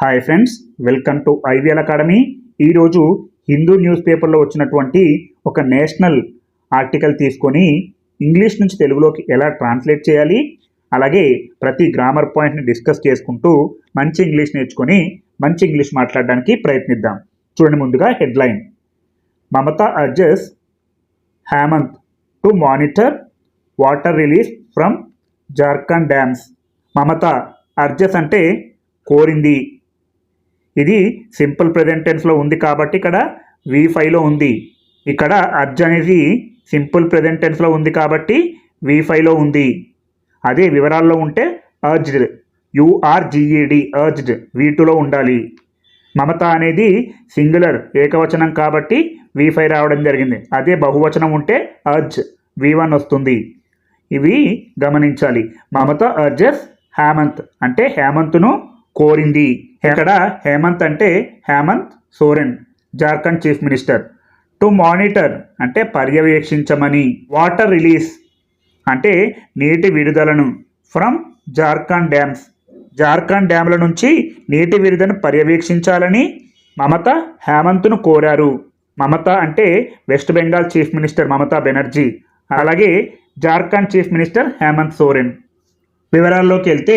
Hi friends welcome to I V L academy. ఈరోజు Hindu news పేపర్లో వచ్చినటువంటి ఒక నేషనల్ ఆర్టికల్ తీసుకొని ఇంగ్లీష్ నుంచి తెలుగులోకి ఎలా ట్రాన్స్లేట్ చేయాలి అలాగే ప్రతి గ్రామర్ పాయింట్ని డిస్కస్ చేసుకుంటూ మంచి ఇంగ్లీష్ నేర్చుకొని మంచి ఇంగ్లీష్ మాట్లాడడానికి ప్రయత్నిద్దాం. చూడండి ముందుగా headline. Mamata urges Hemant to monitor water release from Jharkhand dams. Mamata urges అంటే కోరింది. ఇది సింపుల్ ప్రెజెంటెన్స్లో ఉంది కాబట్టి ఇక్కడ వి ఫైవ్లో ఉంది. ఇక్కడ అర్జ్ అనేది సింపుల్ ప్రెజెంటెన్స్లో ఉంది కాబట్టి వి ఫైవ్లో ఉంది. అదే వివరాల్లో ఉంటే అర్జ్డ్ యుఆర్జిఈడి అర్జ్డ్ వి టూలో ఉండాలి. మమత అనేది సింగులర్ ఏకవచనం కాబట్టి వి ఫైవ్ రావడం జరిగింది. అదే బహువచనం ఉంటే అర్జ్ వి వన్ వస్తుంది. ఇవి గమనించాలి. మమత అర్జెస్ హేమంత్. అంటే హేమంత్ను కోరింది. ఇక్కడ హేమంత్ అంటే Hemant Soren Jharkhand chief minister. To monitor అంటే పర్యవేక్షించమని. వాటర్ రిలీజ్ అంటే నీటి విడుదలను. From Jharkhand dams. జార్ఖండ్ డ్యామ్ల నుంచి నీటి విడుదలను పర్యవేక్షించాలని మమత హేమంత్ను కోరారు. మమత అంటే west Bengal chief minister Mamata Banerjee. అలాగే జార్ఖండ్ చీఫ్ మినిస్టర్ హేమంత్ సోరెన్. వివరాల్లోకి వెళ్తే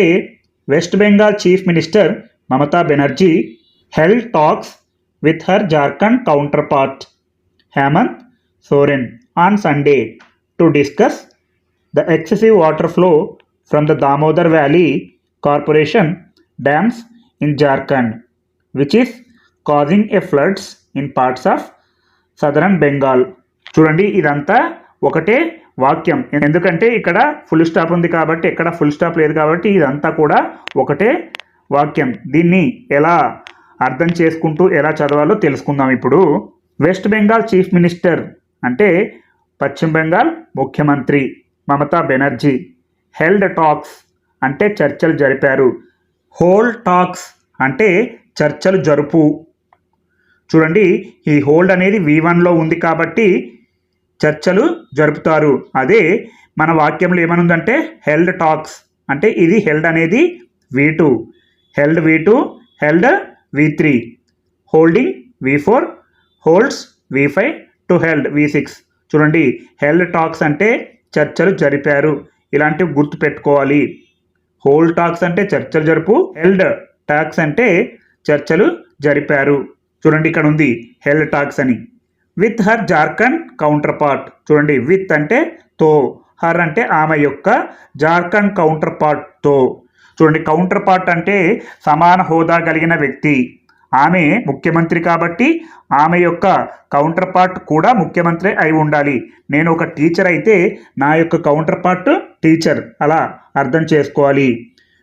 West Bengal chief minister Mamata Banerjee held talks with her Jharkhand counterpart Hemant Soren on Sunday to discuss the excessive water flow from the Damodar Valley Corporation dams in Jharkhand which is causing a floods in parts of southern Bengal చూడండి ఇదంతా ఒకటే వాక్యం. ఎందుకంటే ఇక్కడ full stop ఉంది కాబట్టి ఇక్కడ full stop లేదు కాబట్టి ఇదంతా కూడా ఒకటే వాక్యం. దీన్ని ఎలా అర్థం చేసుకుంటూ ఎలా చదవాలో తెలుసుకుందాం ఇప్పుడు. వెస్ట్ బెంగాల్ చీఫ్ మినిస్టర్ అంటే పశ్చిమ బెంగాల్ ముఖ్యమంత్రి మమతా బెనర్జీ హెల్డ్ టాక్స్ అంటే చర్చలు జరిపారు. హోల్ టాక్స్ అంటే చర్చలు జరుపు. చూడండి ఈ హోల్డ్ అనేది వి వన్లో ఉంది కాబట్టి చర్చలు జరుపుతారు. అదే మన వాక్యంలో ఏమనుందంటే హెల్డ్ టాక్స్ అంటే ఇది హెల్డ్ అనేది V two held V two held V three holding V four holds V five to held V six చూడండి హెల్డ్ టాక్స్ అంటే చర్చలు జరిపారు. ఇలాంటివి గుర్తు పెట్టుకోవాలి హోల్డ్ టాక్స్ అంటే చర్చలు జరుపు. హెల్డ్ టాక్స్ అంటే చర్చలు జరిపారు. చూడండి ఇక్కడ ఉంది హెల్డ్ టాక్స్ అని. With her Jharkhand counterpart చూడండి విత్ అంటే తో హర్ అంటే ఆమె యొక్క జార్ఖండ్ కౌంటర్ పార్ట్తో. చూడండి కౌంటర్ పార్ట్ అంటే సమాన హోదా కలిగిన వ్యక్తి. ఆమె ముఖ్యమంత్రి కాబట్టి ఆమె యొక్క కౌంటర్ పార్ట్ కూడా ముఖ్యమంత్రి అయి ఉండాలి. నేను ఒక టీచర్ అయితే నా యొక్క కౌంటర్ పార్ట్ టీచర్ అలా అర్థం చేసుకోవాలి.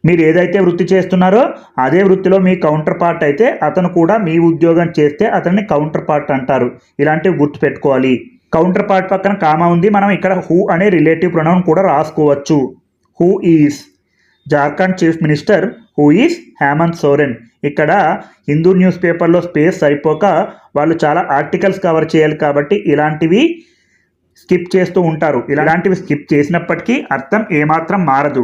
మీరు ఏదైతే వృత్తి చేస్తున్నారో అదే వృత్తిలో మీ కౌంటర్ పార్ట్ అయితే అతను కూడా మీ ఉద్యోగం చేస్తే అతన్ని కౌంటర్ పార్ట్ అంటారు. ఇలాంటివి గుర్తుపెట్టుకోవాలి. కౌంటర్ పార్ట్ పక్కన కామా ఉంది. మనం ఇక్కడ హూ అనే రిలేటివ్ ప్రొనౌన్ కూడా రాసుకోవచ్చు. Who is Jharkhand chief minister who is Hemant Soren. ఇక్కడ హిందూ న్యూస్ పేపర్లో స్పేస్ సరిపోక వాళ్ళు చాలా ఆర్టికల్స్ కవర్ చేయాలి కాబట్టి ఇలాంటివి స్కిప్ చేస్తూ ఉంటారు. ఇలాంటివి స్కిప్ చేసినప్పటికీ అర్థం ఏమాత్రం మారదు.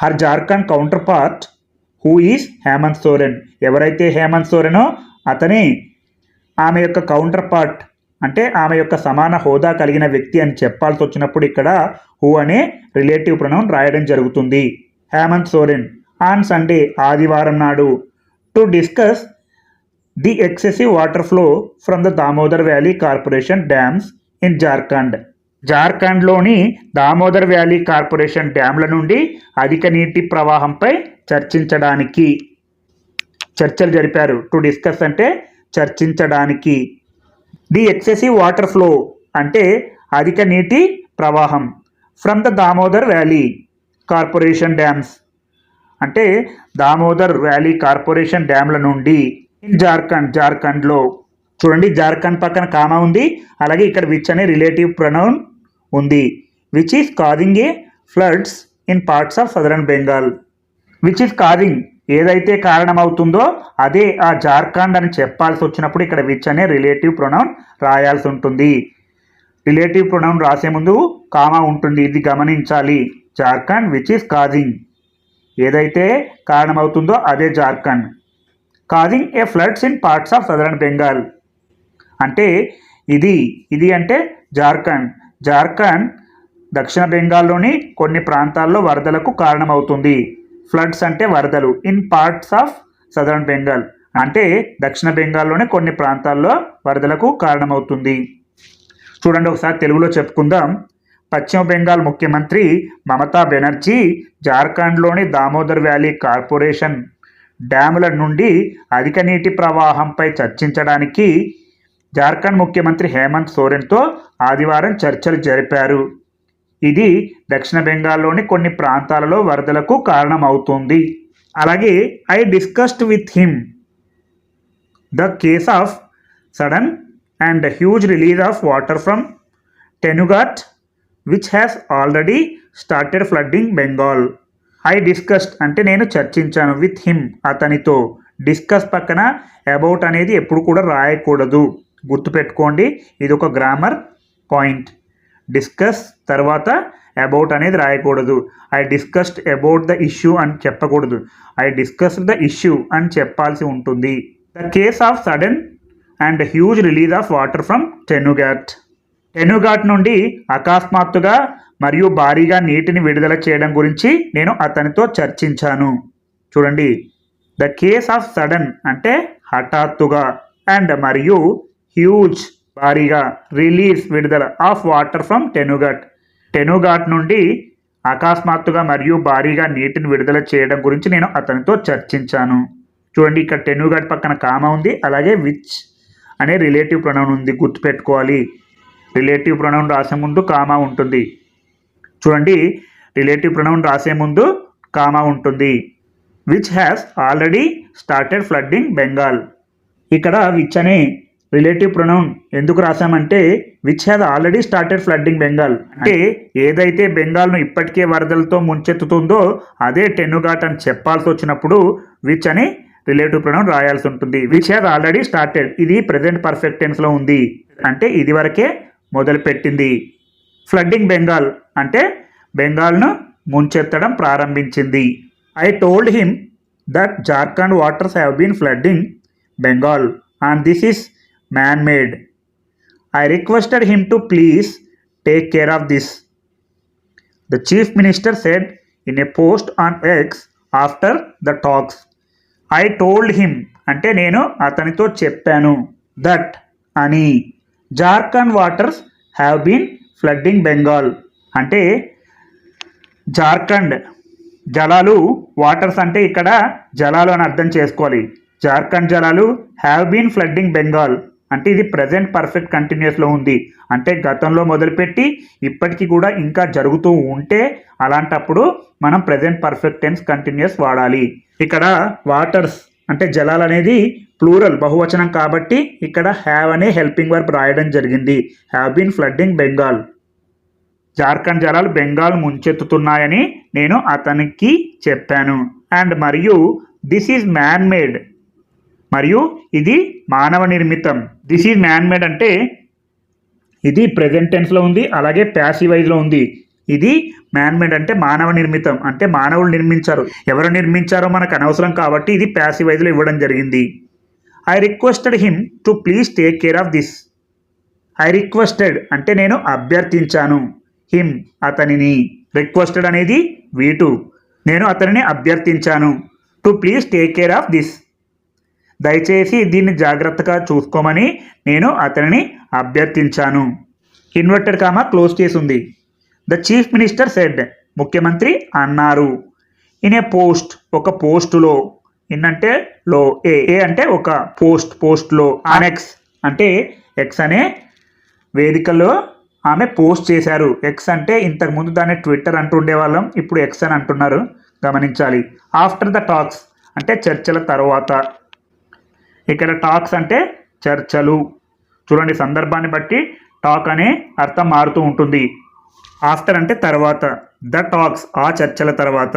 Her Jharkhand counterpart who is Hemant Soren. ఎవరైతే హేమంత్ సోరెనో అతని ఆమె యొక్క కౌంటర్ పార్ట్ అంటే ఆమె యొక్క సమాన హోదా కలిగిన వ్యక్తి అని చెప్పాల్సి వచ్చినప్పుడు ఇక్కడ హూ అనే రిలేటివ్ ప్రొనౌన్ రాయడం జరుగుతుంది. హేమంత్ సోరెన్. ఆన్ సండే ఆదివారం నాడు to discuss the excessive water flow from the Damodar valley corporation dams in Jharkhand. జార్ఖండ్లోని దామోదర్ వ్యాలీ కార్పొరేషన్ డ్యామ్ల నుండి అధిక నీటి ప్రవాహంపై చర్చించడానికి చర్చలు జరిపారు. టు డిస్కస్ అంటే చర్చించడానికి. ది ఎక్సెసివ్ వాటర్ ఫ్లో అంటే అధిక నీటి ప్రవాహం. From the Damodar valley corporation dams. అంటే దామోదర్ వ్యాలీ కార్పొరేషన్ డ్యామ్ల నుండి ఇన్ జార్ఖండ్ జార్ఖండ్లో. చూడండి జార్ఖండ్ పక్కన కామా ఉంది. అలాగే ఇక్కడ విచ్ అనే రిలేటివ్ ప్రొనౌన్ ఉంది which is causing a floods in parts of southern Bengal which is causing ఏదైతే కారణమవుతుందో అదే ఆ జార్ఖండ్ అని చెప్పాల్సి వచ్చినప్పుడు ఇక్కడ విచ్ అనే రిలేటివ్ ప్రొనౌన్ రాయాల్సి ఉంటుంది. రిలేటివ్ ప్రొనౌన్ రాసే ముందు కామా ఉంటుంది ఇది గమనించాలి. జార్ఖండ్ విచ్ ఈస్ కాజింగ్ ఏదైతే కారణమవుతుందో అదే Jharkhand. Causing a floods in parts of southern Bengal అంటే ఇది ఇది అంటే జార్ఖండ్. జార్ఖండ్ దక్షిణ బెంగాల్లోని కొన్ని ప్రాంతాల్లో వరదలకు కారణమవుతుంది. ఫ్లడ్స్ అంటే వరదలు in parts of southern Bengal అంటే దక్షిణ బెంగాల్లోని కొన్ని ప్రాంతాల్లో వరదలకు కారణమవుతుంది. చూడండి ఒకసారి తెలుగులో చెప్పుకుందాం. పశ్చిమ బెంగాల్ ముఖ్యమంత్రి మమతా బెనర్జీ జార్ఖండ్లోని దామోదర్ వ్యాలీ కార్పొరేషన్ డ్యాముల నుండి అధిక నీటి ప్రవాహంపై చర్చించడానికి జార్ఖండ్ ముఖ్యమంత్రి హేమంత్ సోరెన్తో ఆదివారం చర్చలు జరిపారు. ఇది దక్షిణ బెంగాల్లోని కొన్ని ప్రాంతాలలో వరదలకు కారణమవుతుంది. అలాగే I discussed with him. The case of sudden and huge release of water from Tenughat which has already started flooding Bengal. I discussed అంటే నేను చర్చించాను విత్ హిమ్ అతనితో. డిస్కస్ పక్కన అబౌట్ అనేది ఎప్పుడు కూడా రాయకూడదు. గుర్తుపెట్టుకోండి. ఇది ఒక గ్రామర్ పాయింట్ డిస్కస్ తర్వాత అబౌట్ అనేది రాయకూడదు. I discussed about the issue అని చెప్పకూడదు. ఐ డిస్కస్డ్ ద ఇష్యూ అని చెప్పాల్సి ఉంటుంది. The case of sudden and huge release of water from Tenughat Tenughat నుండి అకస్మాత్తుగా మరియు భారీగా నీటిని విడుదల చేయడం గురించి నేను అతనితో చర్చించాను. చూడండి. ద కేస్ ఆఫ్ సడన్ అంటే హఠాత్తుగా అండ్ మరియు హ్యూజ్ భారీగా రిలీజ్ విడుదల of water from Tenughat Tenughat నుండి అకస్మాత్తుగా మరియు భారీగా నీటిని విడుదల చేయడం గురించి నేను అతనితో చర్చించాను. చూడండి ఇక్కడ టెనుగాట్ పక్కన కామ ఉంది అలాగే విచ్ అనే రిలేటివ్ ప్రొనౌన్ ఉంది గుర్తుపెట్టుకోవాలి. రిలేటివ్ ప్రొనౌన్ రాసే ముందు కామా ఉంటుంది. చూడండి రిలేటివ్ ప్రొనౌన్ రాసే ముందు కామా ఉంటుంది. Which has already started flooding Bengal ఇక్కడ విచ్ అనే రిలేటివ్ ప్రొనౌన్ ఎందుకు రాసామంటే which has already started flooding Bengal అంటే ఏదైతే బెంగాల్ను ఇప్పటికే వరదలతో ముంచెత్తుతుందో అదే టెన్నుఘాట్ అని చెప్పాల్సి వచ్చినప్పుడు విచ్ అని రిలేటివ్ ప్రొనౌన్ రాయాల్సి ఉంటుంది. విచ్ హ్యాజ్ ఆల్రెడీ స్టార్టెడ్ ఇది ప్రజెంట్ పర్ఫెక్ట్ టెన్స్లో ఉంది. అంటే ఇది వరకే మొదలుపెట్టింది. ఫ్లడ్డింగ్ బెంగాల్ అంటే బెంగాల్ను ముంచెత్తడం ప్రారంభించింది. I told him that Jharkhand waters have been flooding Bengal and this is man made I requested him to please take care of this the chief minister said in a post on X after the talks I told him అంటే నేను అతనితో చెప్పాను that అని. Jharkhand waters have been flooding Bengal అంటే జార్ఖండ్ జలాలు waters అంటే ఇక్కడ జలాలు అని అర్థం చేసుకోవాలి. జార్ఖండ్ జలాలు హ్యావ్ బీన్ ఫ్లడ్డింగ్ బెంగాల్ అంటే ఇది ప్రజెంట్ పర్ఫెక్ట్ కంటిన్యూస్లో ఉంది. అంటే గతంలో మొదలుపెట్టి ఇప్పటికీ కూడా ఇంకా జరుగుతూ ఉంటే అలాంటప్పుడు మనం ప్రజెంట్ పర్ఫెక్ట్ టెన్స్ కంటిన్యూస్ వాడాలి. ఇక్కడ వాటర్స్ అంటే జలాలు అనేది ప్లూరల్ బహువచనం కాబట్టి ఇక్కడ హ్యావ్ అనే హెల్పింగ్ వర్బ్ రాయడం జరిగింది. Have been flooding Bengal Jharkhand జలాలు బెంగాల్ ముంచెత్తుతున్నాయని నేను అతనికి చెప్పాను. అండ్ మరియు దిస్ ఈజ్ మ్యాన్ మేడ్ మరియు ఇది మానవ నిర్మితం. దిస్ ఈజ్ మ్యాన్ మేడ్ అంటే ఇది ప్రెజెంట్ టెన్స్లో ఉంది అలాగే ప్యాసివైజ్లో ఉంది. ఇది మ్యాన్ మేడ్ అంటే మానవ నిర్మితం అంటే మానవులు నిర్మించారు. ఎవరు నిర్మించారో మనకు అనవసరం కాబట్టి ఇది ప్యాసివైజ్లో ఇవ్వడం జరిగింది. I requested him to please take care of this I requested అంటే నేను అభ్యర్థించాను హిమ్ అతనిని. రిక్వెస్టెడ్ అనేది వీటు. నేను అతనిని అభ్యర్థించాను. To please take care of this దయచేసి దీన్ని జాగ్రత్తగా చూసుకోమని నేను అతనిని అభ్యర్థించాను. ఇన్వర్టెడ్ కామా క్లోజ్ చేసి ఉంది ద చీఫ్ మినిస్టర్ సెడ్ ముఖ్యమంత్రి అన్నారు. ఇన్ ఏ పోస్ట్ ఒక పోస్టులో. ఇన్ అంటే లో ఏ ఏ అంటే ఒక పోస్ట్ పోస్ట్లో. ఎక్స్ అంటే ఎక్స్ అనే వేదికలో ఆమె పోస్ట్ చేశారు. ఎక్స్ అంటే ఇంతకుముందు దాన్ని ట్విట్టర్ అంటుండే వాళ్ళం ఇప్పుడు ఎక్స్ అని అంటున్నారు. గమనించాలి. ఆఫ్టర్ ద టాక్స్ అంటే చర్చల తర్వాత. ఇక్కడ టాక్స్ అంటే చర్చలు. చూడండి సందర్భాన్ని బట్టి టాక్ అనే అర్థం మారుతూ ఉంటుంది. ఆఫ్టర్ అంటే తర్వాత ద టాక్స్ ఆ చర్చల తర్వాత.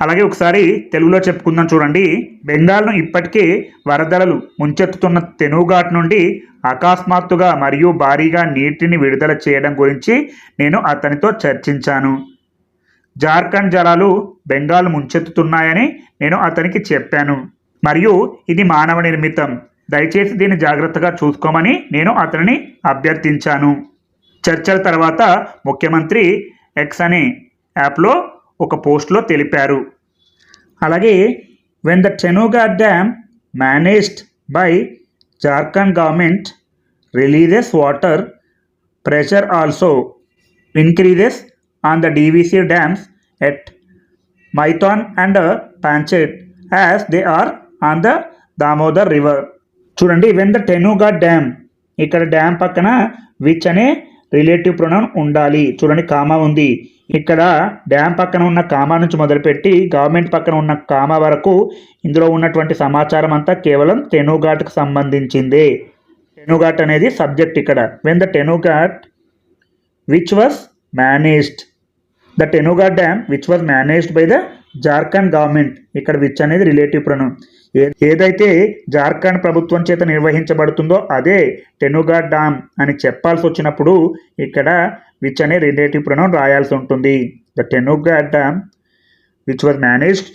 అలాగే ఒకసారి తెలుగులో చెప్పుకుందాం చూడండి. బెంగాల్ను ఇప్పటికే వరదలలు ముంచెత్తుతున్న తెనుగాట్ నుండి అకస్మాత్తుగా మరియు భారీగా నీటిని విడుదల చేయడం గురించి నేను అతనితో చర్చించాను. జార్ఖండ్ జలాలు బెంగాల్ ముంచెత్తుతున్నాయని నేను అతనికి చెప్పాను. మరియు ఇది మానవ నిర్మితం. దయచేసి దీన్ని జాగ్రత్తగా చూసుకోమని నేను అతనిని అభ్యర్థించాను. చర్చల తర్వాత ముఖ్యమంత్రి ఎక్స్ అనే యాప్లో ఒక పోస్ట్లో తెలిపారు. అలాగే when the చెనుగా dam managed by Jharkhand government releases water pressure also increases on the DVC dams at Maithon and Panchet as they are on the Damodar river. చూడండి వెన్ ద టెనుగా డ్యామ్ ఇక్కడ dam పక్కన which అనే relative pronoun ఉండాలి. చూడండి comma ఉంది. ఇక్కడ dam పక్కన ఉన్న కామా నుంచి మొదలుపెట్టి గవర్నమెంట్ పక్కన ఉన్న కామా వరకు ఇందులో ఉన్నటువంటి సమాచారం అంతా కేవలం టెనుగాట్కు సంబంధించిందే. టెనుగాట్ అనేది సబ్జెక్ట్ ఇక్కడ. When the Tenughat which was managed the Tenughat dam which was managed by the Jharkhand government ఇక్కడ విచ్ అనేది రిలేటివ్ ప్రొనౌన్ ఏదైతే జార్ఖండ్ ప్రభుత్వం చేత నిర్వహించబడుతుందో అదే టెనుగా డామ్ అని చెప్పాల్సి వచ్చినప్పుడు ఇక్కడ విచ్ అనే రిలేటివ్ ప్రొనౌన్ రాయాల్సి ఉంటుంది. The Tenughat dam which was managed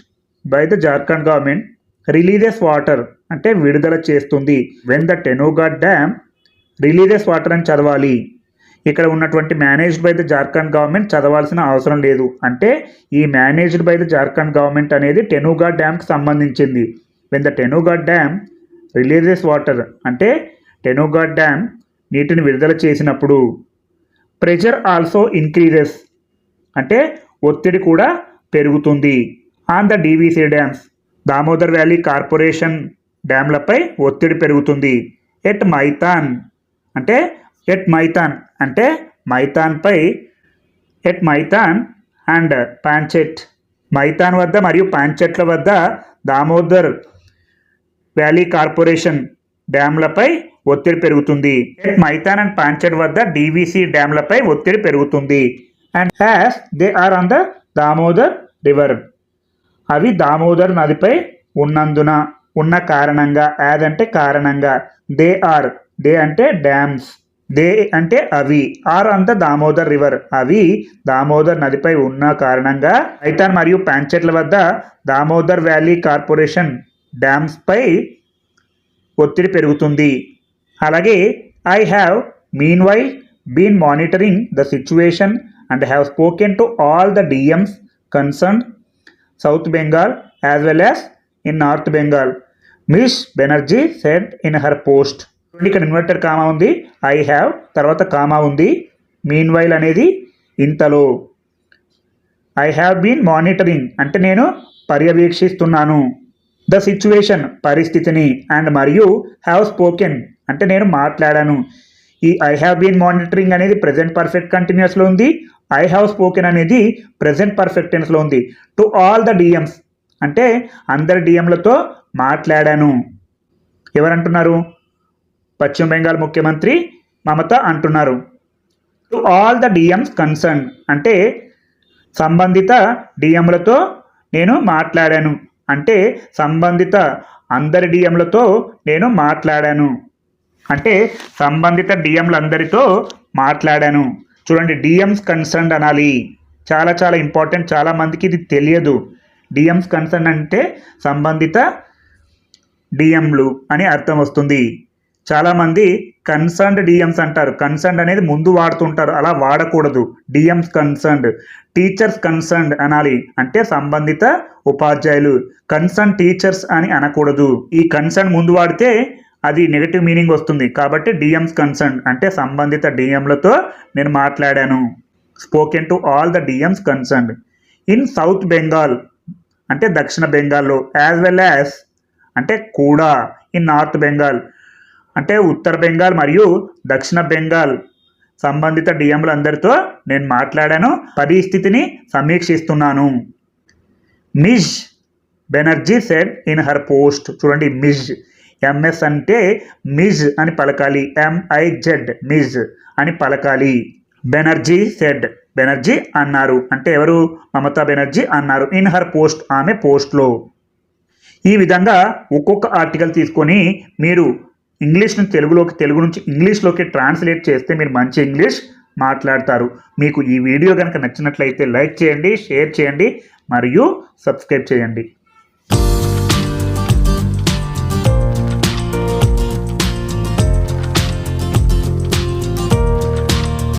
by the Jharkhand government releases water అంటే విడుదల చేస్తుంది. When the Tenughat dam releases water అని చదవాలి. ఇక్కడ ఉన్నటువంటి managed by the Jharkhand government చదవాల్సిన అవసరం లేదు. అంటే ఈ managed by the Jharkhand government అనేది టెనుగా డ్యామ్కి సంబంధించింది. When the Tenughat dam releases water అంటే టెనుగా డ్యామ్ నీటిని విడుదల చేసినప్పుడు ప్రెషర్ ఆల్సో ఇంక్రీజెస్ అంటే ఒత్తిడి కూడా పెరుగుతుంది. On the DVC dams Damodar valley corporation డ్యామ్లపై ఒత్తిడి పెరుగుతుంది. ఎట్ మైతాన్ అంటే ఎట్ మైతాన్ అంటే మైతాన్పై ఎట్ మైతాన్ అండ్ పాంచెట్. మైతాన్ వద్ద మరియు పాంచెట్ల వద్ద దామోదర్ వ్యాలీ కార్పొరేషన్ డ్యామ్లపై ఒత్తిడి పెరుగుతుంది. ఎట్ మైతాన్ అండ్ పాంచెట్ వద్ద డీవీసీ డ్యామ్లపై ఒత్తిడి పెరుగుతుంది. And has they are on the Damodar river. అవి దామోదర్ నదిపై ఉన్నందున ఉన్న కారణంగా యాజ్ అంటే కారణంగా. దే ఆర్ దే అంటే డ్యామ్స్. దే అంటే అవి. ఆర్ అంత దామోదర్ రివర్. అవి దామోదర్ నదిపై ఉన్న కారణంగా ఐతాన్ మరియు పాంచెట్ల వద్ద దామోదర్ వ్యాలీ కార్పొరేషన్ డ్యామ్స్పై ఒత్తిడి పెరుగుతుంది. అలాగే I have meanwhile been monitoring the situation and have spoken to all the DMs concern south Bengal as well as in north Bengal. Miss Banerjee said in her post. ఇక్కడ inverted comma ఉంది. I have తర్వాత comma ఉంది. Meanwhile అనేది ఇంతలో. I have been monitoring అంటే నేను పర్యవేక్షిస్తున్నాను. The situation పరిస్థితిని అండ్ మరియు హ్యావ్ స్పోకెన్ అంటే నేను మాట్లాడాను. ఈ ఐ హ్యావ్ బీన్ మానిటరింగ్ అనేది ప్రజెంట్ పర్ఫెక్ట్ కంటిన్యూస్లో ఉంది. ఐ హ్యావ్ స్పోకెన్ అనేది ప్రజెంట్ పర్ఫెక్ట్ టెన్స్లో ఉంది. టు ఆల్ ద డిఎమ్స్ అంటే అందరి డిఎంలతో మాట్లాడాను. ఎవరంటున్నారు? పశ్చిమ బెంగాల్ ముఖ్యమంత్రి మమత అంటున్నారు. To all the DMs concern అంటే సంబంధిత డిఎంలతో నేను మాట్లాడాను అంటే సంబంధిత అందరి డిఎంలతో నేను మాట్లాడాను అంటే సంబంధిత డిఎంలందరితో మాట్లాడాను. చూడండి డిఎమ్స్ కన్సర్న్ అనాలి. చాలా చాలా ఇంపార్టెంట్ చాలా మందికి ఇది తెలియదు. డిఎమ్స్ కన్సర్న్ అంటే సంబంధిత డిఎంలు అని అర్థం వస్తుంది. చాలామంది కన్సర్న్డ్ డిఎమ్స్ అంటారు. కన్సర్న్డ్ అనేది ముందు వాడుతుంటారు. అలా వాడకూడదు. డిఎమ్స్ కన్సర్న్డ్ టీచర్స్ కన్సర్న్డ్ అనాలి. అంటే సంబంధిత ఉపాధ్యాయులు. కన్సర్న్ టీచర్స్ అని అనకూడదు. ఈ కన్సర్న్ ముందు వాడితే అది నెగటివ్ మీనింగ్ వస్తుంది. కాబట్టి డిఎమ్స్ కన్సర్న్ అంటే సంబంధిత డిఎంలతో నేను మాట్లాడాను. Spoken to all the DMs concern in south Bengal అంటే దక్షిణ బెంగాల్లో యాజ్ వెల్ యాజ్ అంటే కూడా ఇన్ నార్త్ బెంగాల్ అంటే ఉత్తర బెంగాల్ మరియు దక్షిణ బెంగాల్ సంబంధిత డిఎంలందరితో నేను మాట్లాడాను. పరిస్థితిని సమీక్షిస్తున్నాను. Ms Banerjee said in her post చూడండి మిజ్. ఎంఎస్ అంటే మిజ్ అని పలకాలి. ఎంఐజెడ్ మిజ్ అని పలకాలి. బెనర్జీ సెడ్ బెనర్జీ అన్నారు. అంటే ఎవరు? మమతా బెనర్జీ అన్నారు. ఇన్ హర్ పోస్ట్ ఆమె పోస్ట్లో ఈ విధంగా ఒక్కొక్క ఆర్టికల్ తీసుకొని మీరు ఇంగ్లీష్ నుంచి తెలుగులోకి తెలుగు నుంచి ఇంగ్లీష్లోకి ట్రాన్స్లేట్ చేస్తే మీరు మంచి ఇంగ్లీష్ మాట్లాడతారు. మీకు ఈ వీడియో కనుక నచ్చినట్లయితే లైక్ చేయండి షేర్ చేయండి మరియు సబ్స్క్రైబ్ చేయండి.